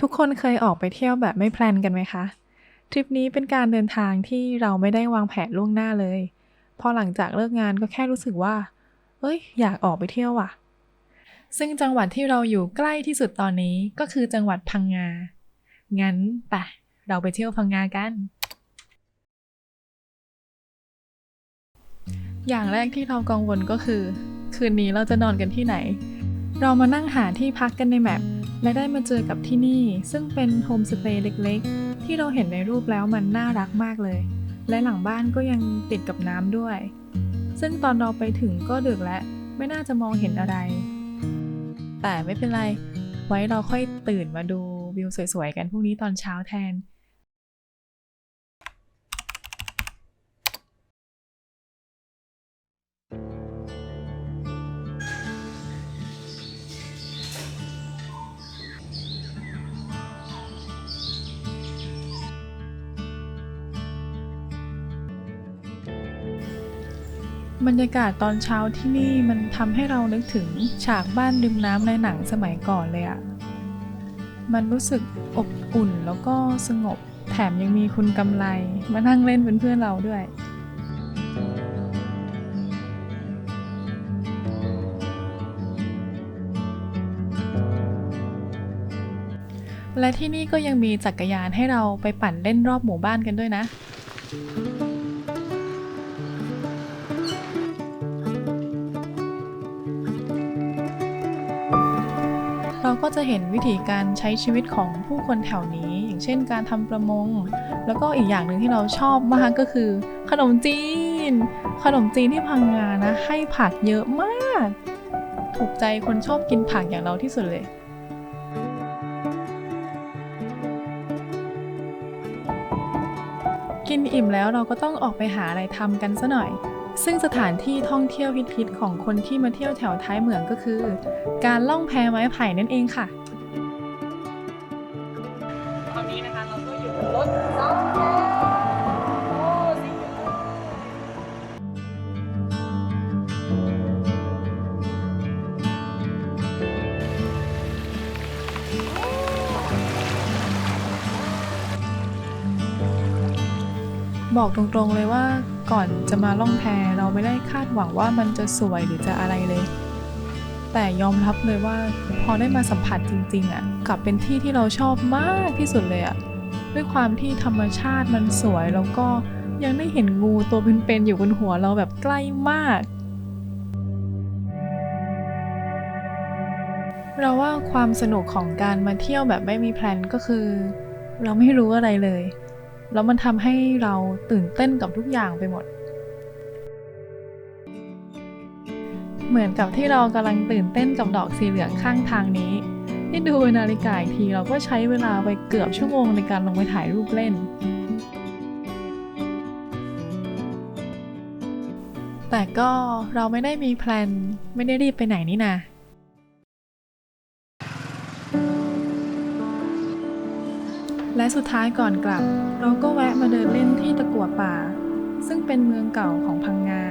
ทุกคนเคยออกไปเที่ยวแบบไม่แพลนกันไหมคะ ทริปนี้เป็นการเดินทางที่เราไม่ได้วางแผนล่วงหน้าเลย พอหลังจากเลิกงานก็แค่รู้สึกว่า เอ้ย อยากออกไปเที่ยวว่ะ ซึ่งจังหวัดที่เราอยู่ใกล้ที่สุดตอนนี้ก็คือจังหวัดพังงา งั้นไปเราไปเที่ยวพังงากัน อย่างแรกที่เรากังวลก็คือ คืนนี้เราจะนอนกันที่ไหน เรามานั่งหาที่พักกันในแมป และได้มาเจอกับที่นี่ ซึ่งเป็นโฮมสเตย์เล็กๆ ที่เราเห็นในรูปแล้วมันน่ารักมากเลย และหลังบ้านก็ยังติดกับน้ำด้วย ซึ่งตอนเราไปถึงก็ดึกแล้วไม่น่าจะมองเห็นอะไร แต่ไม่เป็นไร ไว้เราค่อยตื่นมาดูวิวสวยๆ กันพรุ่งนี้ตอนเช้าแทน บรรยากาศตอนเช้าที่นี่มันทำให้เรานึกถึงฉากบ้านริมน้ำในหนังสมัยก่อนเลยอะมันรู้สึกอบอุ่นแล้วก็สงบ แถมยังมีคุณกำไร มานั่งเล่นเป็นเพื่อนเราด้วย และที่นี่ก็ยังมีจักรยานให้เราไปปั่นเล่นรอบหมู่บ้านกันด้วยนะ เราก็จะเห็นวิธีการใช้ชีวิตของผู้คนแถวนี้ อย่างเช่นการทำประมง แล้วก็อีกอย่างหนึ่งที่เราชอบมากก็คือ ขนมจีน ขนมจีนที่พังงานะ ให้ผักเยอะมาก ถูกใจคนชอบกินผักอย่างเราที่สุดเลยกินอิ่มแล้วเราก็ต้องออกไปหาอะไรทำกันซะหน่อย ซึ่งสถานที่ท่องเที่ยวฮิตๆของคนที่มาเที่ยวแถวท้ายเหมืองก็คือ การล่องแพไม้ไผ่นั่นเองค่ะตอนนี้นะคะเราก็อยู่บนรถสองแถวบอกตรงๆเลยว่า ก่อนจะมาล่องแพเราไม่ได้คาดหวังว่ามันจะสวยหรือจะอะไรเลย แต่ยอมรับเลยว่าพอได้มาสัมผัสจริงๆอะ่ะกลับเป็นที่ที่เราชอบมากที่สุดเลยอะ่ะด้วยความที่ธรรมชาติมันสวยแล้วก็ยังได้เห็นงูตัวเป็นๆอยู่บนหัวเราแบบใกล้มาก เราว่าความสนุกของการมาเที่ยวแบบไม่มีแพลนก็คือ เราไม่รู้อะไรเลย แล้วมันทำให้เราตื่นเต้นกับทุกอย่างไปหมด เหมือนกับที่เรากำลังตื่นเต้นกับดอกสีเหลืองข้างทางนี้ ที่ดูนาฬิกาอีกทีเราก็ใช้เวลาไปเกือบชั่วโมงในการลงไปถ่ายรูปเล่น แต่ก็เราไม่ได้มีแพลนไม่ได้รีบไปไหนนี่นา และสุดท้ายก่อนกลับ เราก็แวะมาเดินเล่นที่ตะกัวป่า ซึ่งเป็นเมืองเก่าของพังงา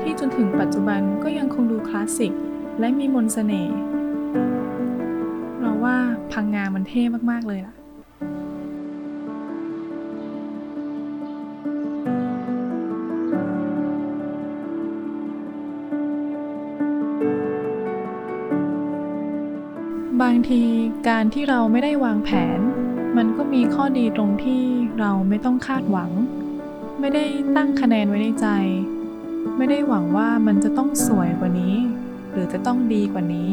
ที่จนถึงปัจจุบันก็ยังคงดูคลาสสิก และมีมนต์เสน่ห์เราว่าพังงามันเท่มาก ๆ เลยล่ะบางทีการที่เราไม่ได้วางแผน มันก็มีข้อดีตรงที่เราไม่ต้องคาดหวัง ไม่ได้ตั้งคะแนนไว้ในใจ ไม่ได้หวังว่ามันจะต้องสวยกว่านี้ หรือจะต้องดีกว่านี้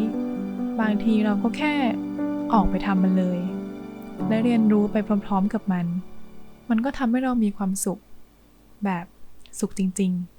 บางทีเราก็แค่ออกไปทำมันเลย และเรียนรู้ไปพร้อม ๆ กับมัน มันก็ทำให้เรามีความสุข แบบสุขจริง ๆ